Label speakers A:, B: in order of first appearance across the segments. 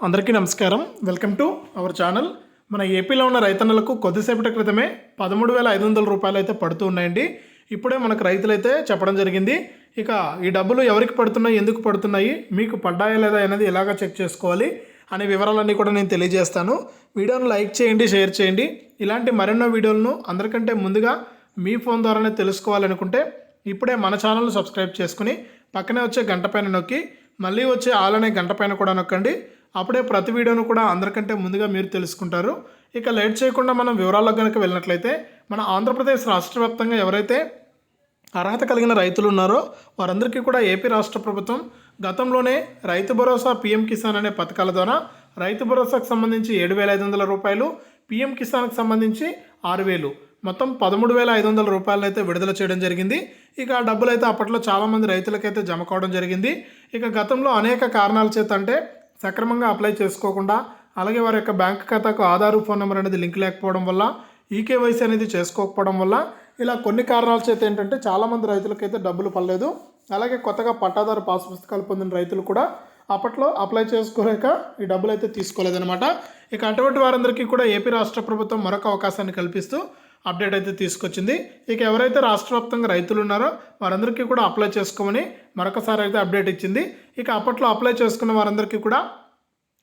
A: అందరికీ నమస్కారం. Welcome to our channel. మన ఏపీలో ఉన్న రైతన్నలకు కొద్దిసేపటి క్రితమే పదమూడు వేల ఐదు వందల రూపాయలు అయితే పడుతూ ఉన్నాయండి. ఇప్పుడే మనకు రైతులైతే చెప్పడం జరిగింది. ఇక ఈ డబ్బులు ఎవరికి పడుతున్నాయి ఎందుకు పడుతున్నాయి మీకు పడ్డాయా లేదా అనేది ఎలాగ చెక్ చేసుకోవాలి అనే వివరాలన్నీ కూడా నేను తెలియజేస్తాను. వీడియోను లైక్ చేయండి షేర్ చేయండి. ఇలాంటి మరెన్నో వీడియోలను అందరికంటే ముందుగా మీ ఫోన్ ద్వారానే తెలుసుకోవాలనుకుంటే ఇప్పుడే మన ఛానల్ను సబ్స్క్రైబ్ చేసుకుని పక్కనే వచ్చే గంట పైన నొక్కి మళ్ళీ వచ్చే ఆల్ అనే గంట పైన కూడా నొక్కండి. అప్పుడే ప్రతి వీడియోను కూడా అందరికంటే ముందుగా మీరు తెలుసుకుంటారు. ఇక లేట్ చేయకుండా మనం వివరాల్లోకి కనుక వెళ్ళినట్లయితే మన ఆంధ్రప్రదేశ్ రాష్ట్ర వ్యాప్తంగా ఎవరైతే అర్హత కలిగిన రైతులు ఉన్నారో వారందరికీ కూడా ఏపీ రాష్ట్ర ప్రభుత్వం గతంలోనే రైతు భరోసా పీఎం కిసాన్ అనే పథకాల ద్వారా రైతు భరోసాకు సంబంధించి ఏడు వేల ఐదు వందల రూపాయలు పీఎం కిసాన్కి సంబంధించి ఆరు వేలు మొత్తం పదమూడు వేల ఐదు వందల రూపాయలను అయితే విడుదల చేయడం జరిగింది. ఇక ఆ డబ్బులు అయితే అప్పట్లో చాలామంది రైతులకైతే జమ కావడం జరిగింది. ఇక గతంలో అనేక కారణాల చేత అంటే సక్రమంగా అప్లై చేసుకోకుండా అలాగే వారి యొక్క బ్యాంక్ ఖాతాకు ఆధార్ ఫోన్ నెంబర్ అనేది లింక్ లేకపోవడం వల్ల ఈకేవైసీ అనేది చేసుకోకపోవడం వల్ల ఇలా కొన్ని కారణాల చేత ఏంటంటే చాలామంది రైతులకైతే డబ్బులు పడలేదు. అలాగే కొత్తగా పట్టాదారు పాస్ పుస్తకాలు పొందిన రైతులు కూడా అప్పట్లో అప్లై చేసుకోలేక ఈ డబ్బులు అయితే తీసుకోలేదన్నమాట. ఇక అటువంటి వారందరికీ కూడా ఏపీ రాష్ట్ర ప్రభుత్వం మరొక అవకాశాన్ని కల్పిస్తూ అప్డేట్ అయితే తీసుకొచ్చింది. ఇక ఎవరైతే రాష్ట్ర వ్యాప్తంగా రైతులు ఉన్నారో వారందరికీ కూడా అప్లై చేసుకోమని మరొకసారి అయితే అప్డేట్ ఇచ్చింది. ఇక అప్పట్లో అప్లై చేసుకున్న వారందరికీ కూడా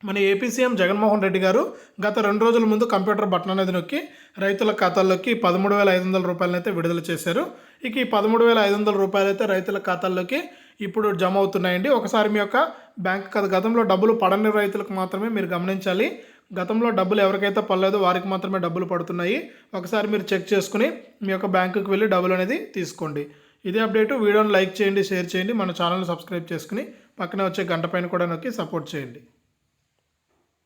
A: మన ఏపీ సీఎం జగన్మోహన్ రెడ్డి గారు గత రెండు రోజుల ముందు కంప్యూటర్ బటన్ అనేది నొక్కి రైతుల ఖాతాల్లోకి పదమూడు వేల ఐదు వందల రూపాయలను అయితే విడుదల చేశారు. ఇక ఈ పదమూడు వేల ఐదు వందల రూపాయలు అయితే రైతుల ఖాతాల్లోకి ఇప్పుడు జమ అవుతున్నాయండి. ఒకసారి మీ యొక్క బ్యాంక్ గతంలో డబ్బులు పడని రైతులకు మాత్రమే మీరు గమనించాలి. గతంలో డబ్బులు ఎవరికైతే పడలేదో వారికి మాత్రమే డబ్బులు పడుతున్నాయి. ఒకసారి మీరు చెక్ చేసుకుని మీ యొక్క బ్యాంకుకి వెళ్ళి డబ్బులు అనేది తీసుకోండి. ఇదే అప్డేటు. వీడియోని లైక్ చేయండి షేర్ చేయండి. మన ఛానల్ని సబ్స్క్రైబ్ చేసుకుని పక్కనే వచ్చే గంట పైన కూడా నొక్కి సపోర్ట్ చేయండి.